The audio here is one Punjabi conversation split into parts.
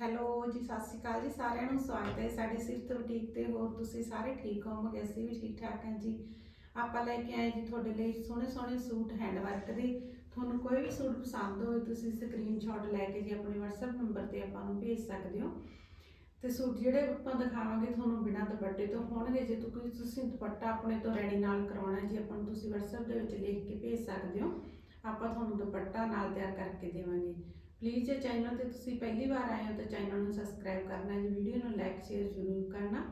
ਹੈਲੋ ਜੀ, ਸਤਿ ਸ਼੍ਰੀ ਅਕਾਲ ਜੀ, ਸਾਰਿਆਂ ਨੂੰ ਸਵਾਗਤ ਹੈ ਸਾਡੇ ਸਿਰਤ ਬੁਟੀਕ ਤੇ। ਹੋਰ ਤੁਸੀਂ ਸਾਰੇ ਠੀਕ ਹੋਵੋਗੇ? ਅਸੀਂ ਵੀ ਠੀਕ ਠਾਕ ਹਾਂ ਜੀ। ਆਪਾਂ ਲੈ ਕੇ ਆਏ ਜੀ ਤੁਹਾਡੇ ਲਈ ਸੋਹਣੇ ਸੋਹਣੇ ਸੂਟ ਹੈਂਡ ਵਰਕ ਦੇ। ਤੁਹਾਨੂੰ ਕੋਈ ਵੀ ਸੂਟ ਪਸੰਦ ਹੋਵੇ, ਤੁਸੀਂ ਸਕਰੀਨਸ਼ਾਟ ਲੈ ਕੇ ਜੀ ਆਪਣੇ WhatsApp ਨੰਬਰ ਤੇ ਆਪਾਂ ਨੂੰ ਭੇਜ ਸਕਦੇ ਹੋ। ਤੇ ਸੂਟ ਜਿਹੜੇ ਆਪਾਂ ਦਿਖਾਵਾਂਗੇ ਤੁਹਾਨੂੰ ਬਿਨਾਂ ਦੁਪੱਟੇ ਤੋਂ ਹੋਣਗੇ। ਜੇ ਤੋ ਤੁਸੀਂ ਦੁਪੱਟਾ ਆਪਣੇ ਤੋਂ ਰੈਡੀ ਨਾਲ ਕਰਾਉਣਾ ਜੀ, ਆਪਾਂ ਨੂੰ ਤੁਸੀਂ WhatsApp ਦੇ ਵਿੱਚ ਲਿਖ ਕੇ ਭੇਜ ਸਕਦੇ ਹੋ। ਆਪਾਂ ਤੁਹਾਨੂੰ ਦੁਪੱਟਾ ਨਾਲ ਤਿਆਰ ਕਰਕੇ ਦੇਵਾਂਗੇ। ਪਲੀਜ਼ ਜੇ ਚੈਨਲ ਤੇ ਤੁਸੀਂ ਪਹਿਲੀ ਵਾਰ ਆਏ ਹੋ ਤਾਂ ਚੈਨਲ ਨੂੰ ਸਬਸਕ੍ਰਾਈਬ ਕਰਨਾ, ਜੀ ਵੀਡੀਓ ਨੂੰ ਲਾਈਕ ਸ਼ੇਅਰ ਜ਼ਰੂਰ ਕਰਨਾ।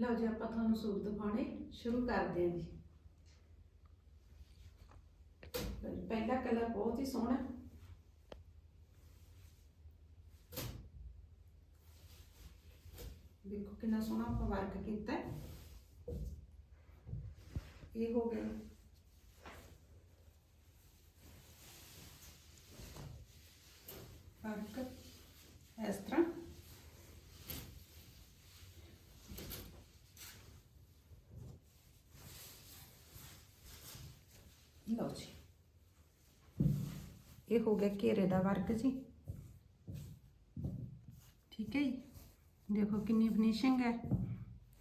ਲਓ ਜੀ, ਆਪਾਂ ਤੁਹਾਨੂੰ ਸੂਟ ਦਿਖਾਉਣੇ ਸ਼ੁਰੂ ਕਰਦੇ ਹਾਂ ਜੀ। ਪਹਿਲਾ ਕਲਰ ਬਹੁਤ ਹੀ ਸੋਹਣਾ। ਦੇਖੋ ਕਿੰਨਾ ਸੋਹਣਾ ਆਪਾਂ ਵਰਕ ਕੀਤਾ ਇਹ ਹੋ ਗਿਆ ਵਰਕ ਇਸ ਤਰ੍ਹਾਂ ਲਓ ਜੀ ਇਹ ਹੋ ਗਿਆ ਘੇਰੇ ਦਾ ਵਰਕ ਜੀ। ਠੀਕ ਹੈ ਜੀ। ਦੇਖੋ ਕਿੰਨੀ ਫਿਨਿਸ਼ਿੰਗ ਹੈ।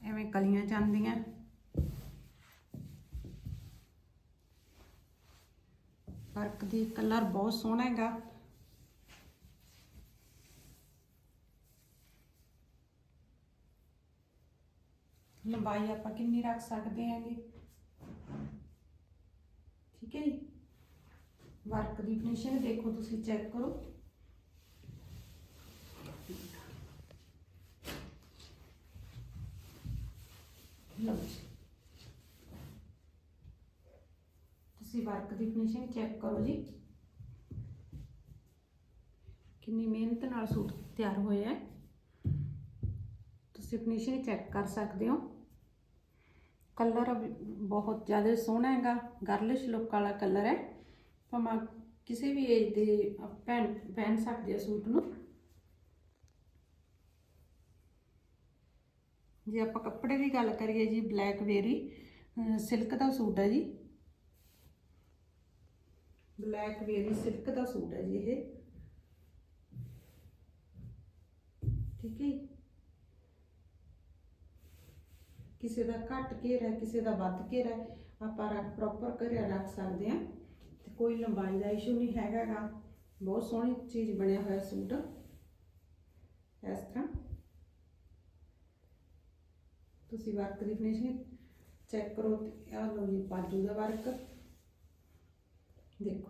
ਐਵੇਂ ਕਲੀਆਂ ਜਾਂਦੀਆਂ। ਵਰਕ ਦੀ ਕਲਰ ਬਹੁਤ ਸੋਹਣਾ ਹੈਗਾ। ਲੰਬਾਈ ਆਪਾਂ ਕਿੰਨੀ ਰੱਖ ਸਕਦੇ ਹਾਂਗੇ? ਠੀਕ ਹੈ ਜੀ? ਵਰਕ ਦੀ ਫਿਨਿਸ਼ਿੰਗ ਦੇਖੋ ਤੁਸੀਂ ਚੈੱਕ ਕਰੋ। ਲਓ ਜੀ। ਤੁਸੀਂ ਵਰਕ ਦੀ ਫਿਨਿਸ਼ਿੰਗ ਚੈੱਕ ਕਰੋ ਜੀ। ਕਿੰਨੀ ਮਿਹਨਤ ਨਾਲ ਸੂਟ ਤਿਆਰ ਹੋਇਆ ਹੈ। ਤੁਸੀਂ ਫਿਨਿਸ਼ਿੰਗ ਚੈੱਕ ਕਰ ਸਕਦੇ ਹੋ। ਕਲਰ ਬਹੁਤ ਜ਼ਿਆਦਾ ਸੋਹਣਾ ਹੈਗਾ, ਗਰਲਿਸ਼ ਲੁੱਕ ਵਾਲਾ ਕਲਰ ਹੈ। ਭਾਵੇਂ ਕਿਸੇ ਵੀ ਏਜ ਦੇ ਪਹਿਨ ਪਹਿਨ ਸਕਦੇ ਆ ਸੂਟ ਨੂੰ। ਜੇ ਆਪਾਂ ਕੱਪੜੇ ਦੀ ਗੱਲ ਕਰੀਏ ਜੀ ਬਲੈਕ ਵੇਰੀ ਸਿਲਕ ਦਾ ਸੂਟ ਹੈ ਜੀ। ਬਲੈਕ ਵੇਰੀ ਸਿਲਕ ਦਾ ਸੂਟ ਹੈ ਜੀ ਇਹ। ਠੀਕ ਹੈ ਜੀ। ਕਿਸੇ ਦਾ ਘੱਟ ਘੇਰਾ ਹੈ, ਕਿਸੇ ਦਾ ਵੱਧ ਘੇਰਾ ਹੈ, ਆਪਾਂ ਰੱਖ ਪ੍ਰੋਪਰ ਘੇਰਾ ਰੱਖ ਸਕਦੇ ਹਾਂ। ਤੇ ਕੋਈ ਲੰਬਾਈ ਦਾ ਇਸ਼ੂ ਨਹੀਂ ਹੈਗਾ ਗਾ। ਬਹੁਤ ਸੋਹਣੀ ਚੀਜ਼ ਬਣਿਆ ਹੋਇਆ ਸੂਟ। ਇਸ ਤਰ੍ਹਾਂ। ਤੁਸੀਂ ਵਰਕ ਦੀ ਫਿਨਿਸ਼ਿੰਗ ਚੈੱਕ ਕਰੋ ਤੇ ਆਹ ਲਓ ਜੀ ਬਾਜੂ ਦਾ ਵਰਕ ਦੇਖੋ।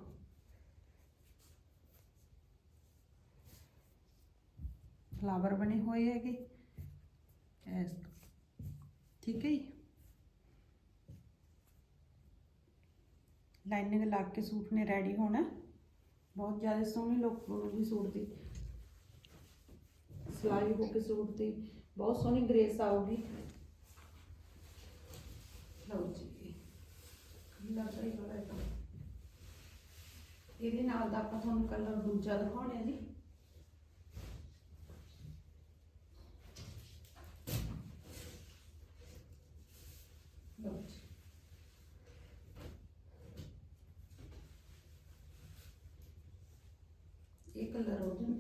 ਫਲਾਵਰ ਬਣੇ ਹੋਏ ਹੈਗੇ। ਠੀਕ ਹੈ ਜੀ? ਲਾਈਨਿੰਗ ਲਾ ਕੇ ਸੂਟ ਨੇ ਰੈਡੀ ਹੋਣਾ। ਬਹੁਤ ਜ਼ਿਆਦਾ ਸੋਹਣੀ ਲੁੱਕ ਬਣੂਗੀ ਸੂਟ ਦੀ। ਸਿਲਾਈ ਹੋ ਕੇ ਸੂਟ ਦੀ ਬਹੁਤ ਸੋਹਣੀ ਗ੍ਰੇਸ ਆਊਗੀ। ਲਓ ਜੀ ਕਲਰ ਹੀ ਬੜਾ ਇਹਦੇ ਨਾਲ ਦਾ ਆਪਾਂ ਤੁਹਾਨੂੰ ਕਲਰ ਦੂਜਾ ਦਿਖਾਉਣੇ ਆ ਜੀ ਲਓ ਜੀ ਇਹ ਕਲਰ ਹੋ ਜੂ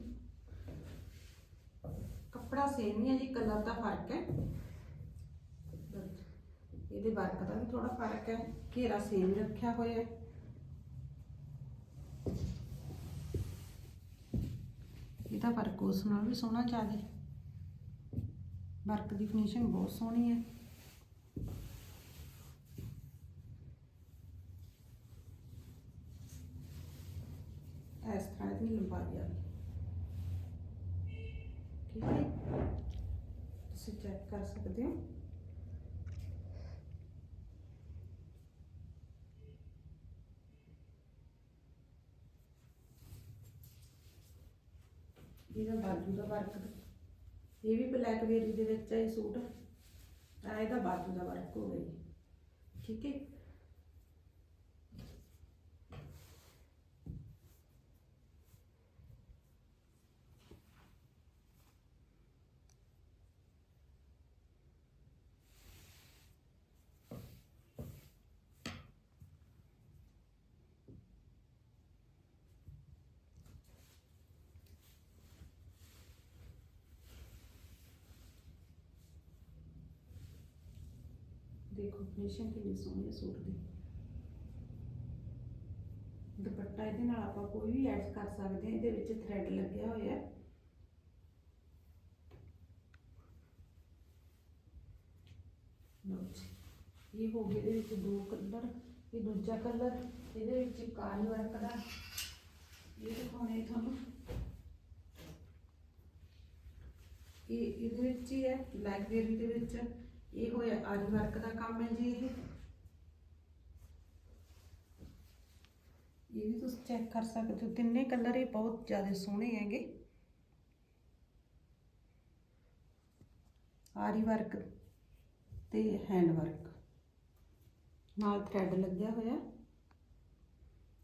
ਕੱਪੜਾ ਸੇਮ ਹੀ ਹੈ ਜੀ ਕਲਰ ਦਾ ਫ਼ਰਕ ਹੈ। ਇਹਦੇ ਵਰਕ ਦਾ ਵੀ ਥੋੜਾ ਫ਼ਰਕ ਹੈ। ਘੇਰਾ ਸੇਮ ਰੱਖਿਆ ਹੋਇਆ ਹੈ। ਇਹਦਾ ਫ਼ਰਕ ਉਸ ਨਾਲ ਵੀ ਸੋਹਣਾ ਜ਼ਿਆਦਾ ਵਰਕ ਦੀ ਫਿਨਿਸ਼ਿੰਗ ਬਹੁਤ ਸੋਹਣੀ ਹੈ। ਇਸ ਤਰ੍ਹਾਂ ਦੀ ਲੰਬਾਈ ਆ ਠੀਕ ਹੈ ਤੁਸੀਂ ਚੈੱਕ ਕਰ ਸਕਦੇ ਹੋ ਇਹਦਾ ਬਾਜੂ ਦਾ ਵਰਕ ਇਹ ਵੀ ਬਲੈਕ ਵੇਰੀ ਦੇ ਵਿੱਚ ਹੈ ਇਹ ਸੂਟ। ਆ ਇਹਦਾ ਬਾਜੂ ਦਾ ਵਰਕ ਹੋ ਗਿਆ ਜੀ। ਠੀਕ ਹੈ। ਦੇਖੋ ਫਿਨਿਸ਼ਿੰਗ ਕਿੰਨੀ ਸੋਹਣੀ ਹੈ ਸੂਟ ਦੀ ਦੁਪੱਟਾ ਇਹਦੇ ਨਾਲ ਆਪਾਂ ਕੋਈ ਵੀ ਐਡ ਕਰ ਸਕਦੇ ਹਾਂ ਇਹਦੇ ਵਿੱਚ ਥ੍ਰੈਡ ਲੱਗਿਆ ਹੋਇਆ ਹੈ ਲਓ ਜੀ ਇਹ ਹੋ ਗਏ ਇਹਦੇ ਵਿੱਚ ਦੋ ਕਲਰ ਇਹ ਦੂਜਾ ਕਲਰ ਇਹਦੇ ਵਿੱਚ ਕਾਲੀ ਵਰਕ ਦਾ ਇਹ ਦਿਖਾਉਣੇ ਤੁਹਾਨੂੰ ਇਹ ਇਹਦੇ ਵਿੱਚ ਹੀ ਹੈ ਬਲੈਕ ਬੇਰੀ ਦੇ ਵਿੱਚ ਇਹ ਹੋਇਆ ਆਰੀ ਵਰਕ ਦਾ ਕੰਮ ਹੈ ਜੀ ਇਹ। ਇਹ ਵੀ ਤੁਸੀਂ ਚੈੱਕ ਕਰ ਸਕਦੇ ਹੋ, ਤਿੰਨੇ ਕਲਰ ਇਹ ਬਹੁਤ ਜ਼ਿਆਦਾ ਸੋਹਣੇ ਹੈਗੇ। ਆਰੀ ਵਰਕ ਤੇ ਹੈਂਡ ਵਰਕ ਨਾਲ ਥ੍ਰੈਡ ਲੱਗਿਆ ਹੋਇਆ।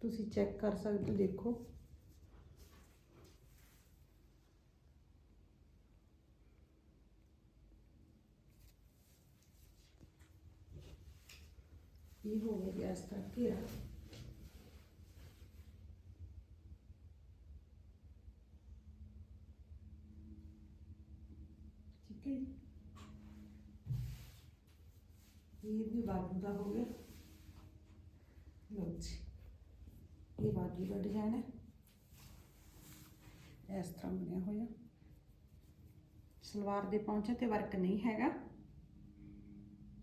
ਤੁਸੀਂ ਚੈੱਕ ਕਰ ਸਕਦੇ ਹੋ, ਦੇਖੋ। ਇਹ ਹੋ ਗਿਆ ਇਸ ਤਰ੍ਹਾਂ ਘੇਰਾ। ਠੀਕ ਹੈ ਜੀ? ਇਹ ਵੀ ਬਾਜੂ ਦਾ ਹੋ ਗਿਆ। ਲਓ ਜੀ, ਇਹ ਬਾਜੂ ਦਾ ਡਿਜ਼ਾਈਨ ਹੈ। ਇਸ ਤਰ੍ਹਾਂ ਬਣਿਆ ਹੋਇਆ। ਸਲਵਾਰ ਦੇ ਪਹੁੰਚੇ ਤੇ ਵਰਕ ਨਹੀਂ ਹੈਗਾ।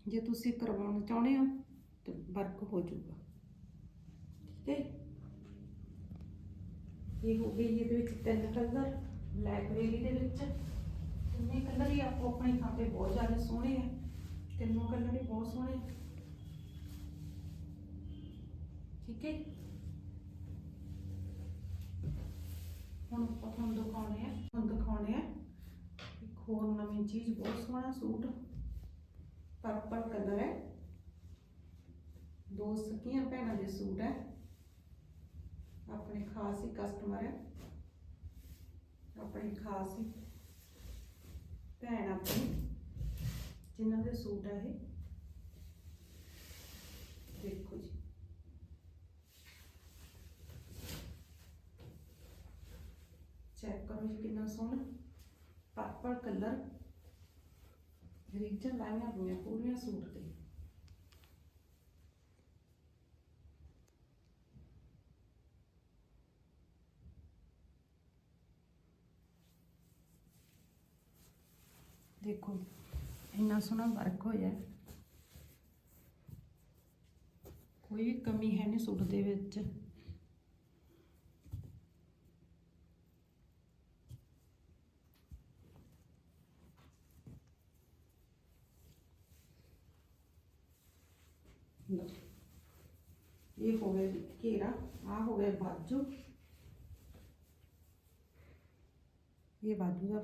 ਜੇ ਤੁਸੀਂ ਕਰਵਾਉਣਾ ਚਾਹੁੰਦੇ ਹੋ ਤੇ ਵਰਕ ਹੋ ਜਾਊਗਾ ਠੀਕ ਹੈ ਇਹ ਹੋ ਗਈ ਇਹਦੇ ਵਿੱਚ ਤਿੰਨ ਕਲਰ ਬਲੈਕ ਵੇਲੀ ਦੇ ਵਿੱਚ ਤਿੰਨੇ ਕਲਰ ਹੀ ਆਪੋ ਆਪਣੀ ਥਾਂ ਤੇ ਬਹੁਤ ਜ਼ਿਆਦਾ ਸੋਹਣੇ ਆ ਤਿੰਨੋਂ ਕਲਰ ਹੀ ਬਹੁਤ ਸੋਹਣੇ ਠੀਕ ਹੈ ਹੁਣ ਆਪਾਂ ਤੁਹਾਨੂੰ ਦਿਖਾਉਣੇ ਆ ਤੁਹਾਨੂੰ ਦਿਖਾਉਣੇ ਆ ਇੱਕ ਹੋਰ ਨਵੀਂ ਚੀਜ਼ ਬਹੁਤ ਸੋਹਣਾ ਸੂਟ ਪਰਪਲ ਕਲਰ ਹੈ ਦੋ ਸਕੀਆਂ ਭੈਣਾਂ ਦੇ ਸੂਟ ਹੈ। ਆਪਣੇ ਖਾਸ ਹੀ ਕਸਟਮਰ ਹੈ। ਆਪਣੀ ਖਾਸ ਹੀ ਭੈਣ ਆਪਣੀ, ਜਿਨ੍ਹਾਂ ਦੇ ਸੂਟ ਹੈ ਇਹ। ਦੇਖੋ ਜੀ। ਚੈੱਕ ਕਰੋ ਜੀ ਕਿੰਨਾ ਸੋਹਣਾ। ਪਰਪਲ ਕਲਰ ਰੀਜਨ ਲਾਈਆਂ ਹੋਈਆਂ ਪੂਰੀਆਂ ਸੂਟ ਤੇ। ਦੇਖੋ ਇੰਨਾ ਸੋਹਣਾ ਵਰਕ ਹੋਇਆ ਹੈ। ਕੋਈ ਵੀ ਕਮੀ ਹੈ ਨਹੀਂ ਸੂਟ ਦੇ ਵਿੱਚ ਲਓ। ਇਹ ਹੋ ਗਿਆ ਜੀ ਘੇਰਾ ਆ ਹੋ ਗਿਆ ਬਾਜੂ ਇਹ ਬਾਜੂ ਦਾ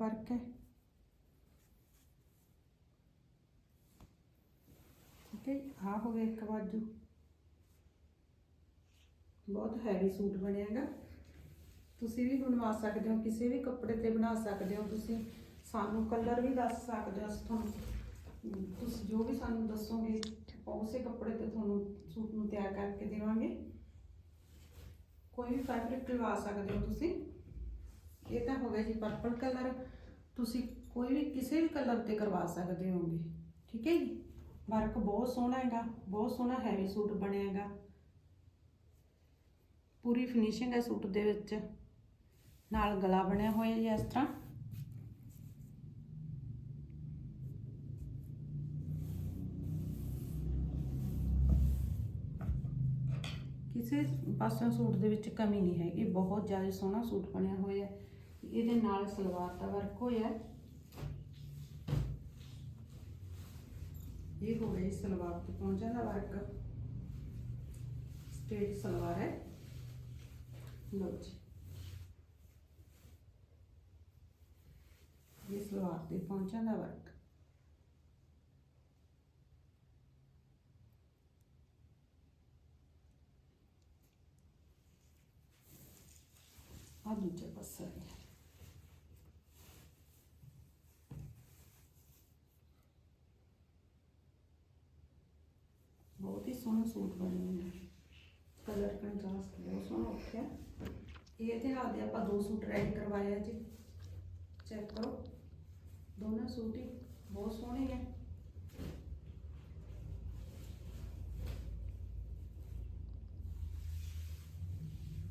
ਠੀਕ ਹੈ ਜੀ ਹੈ ਆ ਹੋ ਗਿਆ ਇੱਕ ਬਾਜੂ ਬਹੁਤ ਹੈਵੀ ਸੂਟ ਬਣਿਆਗਾ ਤੁਸੀਂ ਵੀ ਬਣਵਾ ਸਕਦੇ ਹੋ, ਕਿਸੇ ਵੀ ਕੱਪੜੇ ਤੇ ਬਣਾ ਸਕਦੇ ਹੋ ਤੁਸੀਂ। ਸਾਨੂੰ ਕਲਰ ਵੀ ਦੱਸ ਸਕਦੇ ਹੋ ਤੁਹਾਨੂੰ। ਤੁਸੀਂ ਜੋ ਵੀ ਸਾਨੂੰ ਦੱਸੋਗੇ ਉਸੇ ਕੱਪੜੇ ਤੇ ਤੁਹਾਨੂੰ ਸੂਟ ਨੂੰ ਤਿਆਰ ਕਰਕੇ ਦੇਵਾਂਗੇ। ਕੋਈ ਵੀ ਫੈਬਰਿਕ ਲਵਾ ਸਕਦੇ ਹੋ ਤੁਸੀਂ। ਇਹ ਤਾਂ ਹੋ ਗਿਆ ਜੀ ਪਰਪਲ ਕਲਰ ਤੁਸੀਂ ਕੋਈ ਵੀ ਕਿਸੇ ਵੀ ਕਲਰ ਤੇ ਕਰਵਾ ਸਕਦੇ ਹੋਗੇ। ਠੀਕ ਹੈ ਜੀ? ਵਰਕ ਬਹੁਤ ਸੋਹਣਾ ਹੈਗਾ, ਬਹੁਤ ਸੋਹਣਾ ਹੈਵੀ ਸੂਟ ਬਣਿਆ ਹੈਗਾ। ਪੂਰੀ ਫਿਨਿਸ਼ਿੰਗ ਹੈ ਸੂਟ ਦੇ ਵਿੱਚ। ਨਾਲ ਗਲਾ ਬਣਿਆ ਹੋਇਆ ਜੀ ਇਸ ਤਰ੍ਹਾਂ। ਕਿਸੇ ਪਾਸੋਂ ਸੂਟ ਦੇ ਵਿੱਚ ਕਮੀ ਨਹੀਂ ਹੈਗੀ, ਬਹੁਤ ਜ਼ਿਆਦਾ ਸੋਹਣਾ ਸੂਟ ਬਣਿਆ ਹੋਇਆ ਹੈ। ਇਹਦੇ ਨਾਲ ਸਲਵਾਰ ਦਾ ਵਰਕ ਹੋਇਆ ਹੈ। ਇਹ ਹੋ ਗਈ ਸਲਵਾਰ ਤੇ ਪਹੁੰਚਾ ਦਾ ਵਰਕ ਸਟੇਟ ਸਲਵਾਰ ਹੈ। ਲਓ ਜੀ। ਇਹ ਸਲਵਾਰ ਤੇ ਪਹੁੰਚਾ ਦਾ ਵਰਕ ਆ ਦੂਜੇ ਪਾਸੇ ਹੈ ਸੋਹਣਾ ਸੂਟ ਬਣਿਆ ਹੈ ਕਲਰ ਕੰਟਰਾਸਟ ਬਹੁਤ ਸੋਹਣਾ ਉੱਠਿਆ ਇਹ ਤਿਉਹਾਰ ਦੇ ਆਪਾਂ ਦੋ ਸੂਟ ਰੈਡੀ ਕਰਵਾਇਆ ਜੀ। ਚੈੱਕ ਕਰੋ। ਦੋਨੋਂ ਸੂਟ ਹੀ ਬਹੁਤ ਸੋਹਣੇ ਹੈ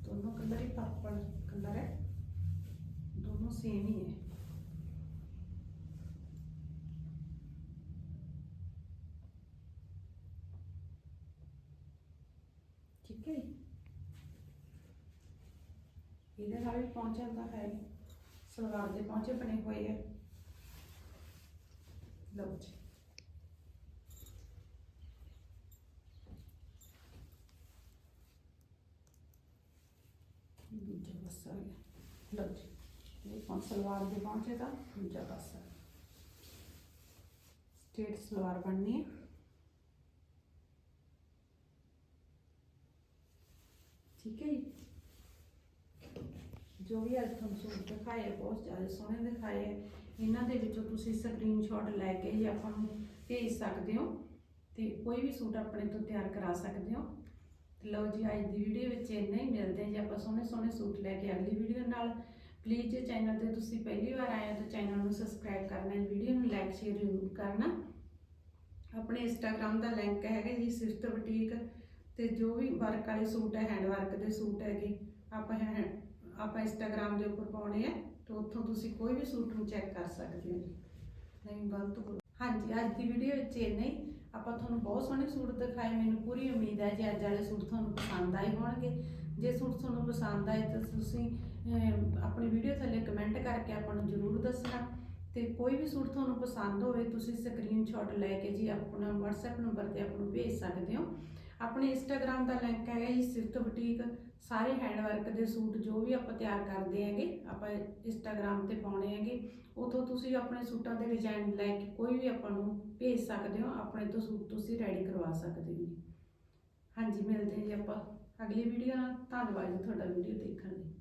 ਦੋਨੋਂ ਕਲਰ ਹੀ ਪਰਪਲ ਕਲਰ ਹੈ। ਦੋਨੋਂ ਸੇਮ ਹੀ ਹੈ। ਠੀਕ ਹੈ ਜੀ। ਇਹਦੇ ਨਾਲ ਵੀ ਪਹੁੰਚਾ ਤਾਂ ਹੈ ਹੀ। ਸਲਵਾਰ ਦੇ ਪਹੁੰਚੇ ਬਣੇ ਹੋਏ ਹੈ ਲਓ ਜੀ। ਦੂਜਾ ਪਾਸਾ ਆ ਗਿਆ। ਲਓ ਜੀ। ਇਹ ਪਹੁੰਚ ਸਲਵਾਰ ਦੇ ਪਹੁੰਚੇ ਦਾ ਦੂਜਾ ਪਾਸਾ ਸਟੇਟ ਸਲਵਾਰ ਬਣਨੀ ਹੈ। ਠੀਕ ਹੈ ਜੀ ਜੋ ਵੀ ਅੱਜ ਤੁਹਾਨੂੰ ਸੂਟ ਦਿਖਾਏ ਬਹੁਤ ਜ਼ਿਆਦਾ ਸੋਹਣੇ ਦਿਖਾਏ ਆ। ਇਹਨਾਂ ਦੇ ਵਿੱਚੋਂ ਤੁਸੀਂ ਸਕਰੀਨਸ਼ਾਟ ਲੈ ਕੇ ਹੀ ਆਪਾਂ ਨੂੰ ਭੇਜ ਸਕਦੇ ਹੋ ਤੇ ਕੋਈ ਵੀ ਸੂਟ ਆਪਣੇ ਤੋਂ ਤਿਆਰ ਕਰਾ ਸਕਦੇ ਹੋ ਲਓ ਜੀ ਅੱਜ ਦੀ ਵੀਡੀਓ ਵਿੱਚ ਇੰਨਾ ਹੀ ਮਿਲਦੇ ਹਾਂ ਜੀ ਆਪਾਂ ਸੋਹਣੇ ਸੋਹਣੇ ਸੂਟ ਲੈ ਕੇ ਅਗਲੀ ਵੀਡੀਓ ਨਾਲ ਪਲੀਜ਼ ਜੇ ਚੈਨਲ ਤੇ ਤੁਸੀਂ ਪਹਿਲੀ ਵਾਰ ਆਏ ਹੋ ਤਾਂ ਚੈਨਲ ਨੂੰ ਸਬਸਕ੍ਰਾਈਬ ਕਰਨਾ ਹੈ ਵੀਡੀਓ ਨੂੰ ਲਾਈਕ ਸ਼ੇਅਰ ਜ਼ਰੂਰ ਕਰਨਾ ਆਪਣੇ ਇੰਸਟਾਗ੍ਰam ਦਾ ਲਿੰਕ ਹੈਗਾ ਜੀ ਸਿਫਤ ਬੁਟੀਕ ਤੇ ਜੋ ਵੀ ਵਰਕ ਵਾਲੇ ਸੂਟ ਹੈ ਹੈਂਡ ਵਰਕ ਦੇ ਸੂਟ ਹੈਗੇ, ਆਪਾਂ ਹੈ, ਆਪਾਂ ਇੰਸਟਾਗ੍ਰam ਦੇ ਉੱਪਰ ਪਾਉਣੇ ਆ, ਤੇ ਉੱਥੋਂ ਤੁਸੀਂ ਕੋਈ ਵੀ ਸੂਟ ਨੂੰ ਚੈੱਕ ਕਰ ਸਕਦੇ ਹੋ ਜੀ। ਨਹੀਂ, ਗਲਤ ਬੋਲ ਹਾਂਜੀ, ਅੱਜ ਦੀ ਵੀਡੀਓ ਵਿੱਚ ਇੰਨਾ ਹੀ। ਆਪਾਂ ਤੁਹਾਨੂੰ ਬਹੁਤ ਸੋਹਣੇ ਸੂਟ ਦਿਖਾਏ, ਮੈਨੂੰ ਪੂਰੀ ਉਮੀਦ ਹੈ ਜੀ ਅੱਜ ਵਾਲੇ ਸੂਟ ਤੁਹਾਨੂੰ ਪਸੰਦ ਆਏ ਹੋਣਗੇ। ਜੇ ਸੂਟ ਤੁਹਾਨੂੰ ਪਸੰਦ ਆਏ ਤਾਂ ਤੁਸੀਂ ਆਪਣੀ ਵੀਡੀਓ ਥੱਲੇ ਕਮੈਂਟ ਕਰਕੇ ਆਪਾਂ ਨੂੰ ਜ਼ਰੂਰ ਦੱਸਣਾ। ਤੇ ਕੋਈ ਵੀ ਸੂਟ ਤੁਹਾਨੂੰ ਪਸੰਦ ਹੋਵੇ, ਤੁਸੀਂ ਸਕਰੀਨਸ਼ਾਟ ਲੈ ਕੇ ਜੀ ਆਪਣਾ WhatsApp ਨੰਬਰ ਤੇ ਆਪ ਨੂੰ ਭੇਜ ਸਕਦੇ ਹੋ। ਆਪਣੇ ਇੰਸਟਾਗ੍ਰam ਦਾ ਲਿੰਕ ਹੈਗਾ ਜੀ ਸਿਫਤ ਬੁਟੀਕ ਸਾਰੇ ਹੈਂਡਵਰਕ ਦੇ ਸੂਟ ਜੋ ਵੀ ਆਪਾਂ ਤਿਆਰ ਕਰਦੇ ਹੈਗੇ, ਆਪਾਂ ਇੰਸਟਾਗ੍ਰam ਤੇ ਪਾਉਣੇ ਹੈਗੇ, ਉਥੋਂ ਤੁਸੀਂ ਆਪਣੇ ਸੂਟਾਂ ਦੇ ਡਿਜ਼ਾਈਨ ਲੈ ਕੇ ਕੋਈ ਵੀ ਆਪਾਂ ਨੂੰ ਭੇਜ ਸਕਦੇ ਹੋ, ਆਪਣੇ ਤੋਂ ਸੂਟ ਤੁਸੀਂ ਰੈਡੀ ਕਰਵਾ ਸਕਦੇ ਹੋ ਜੀ। ਹਾਂਜੀ, ਮਿਲਦੇ ਹਾਂ ਜੀ ਆਪਾਂ ਅਗਲੀ ਵੀਡੀਓ ਨਾਲ, ਧੰਨਵਾਦ ਜੀ ਤੁਹਾਡਾ ਵੀਡੀਓ ਦੇਖਣ ਲਈ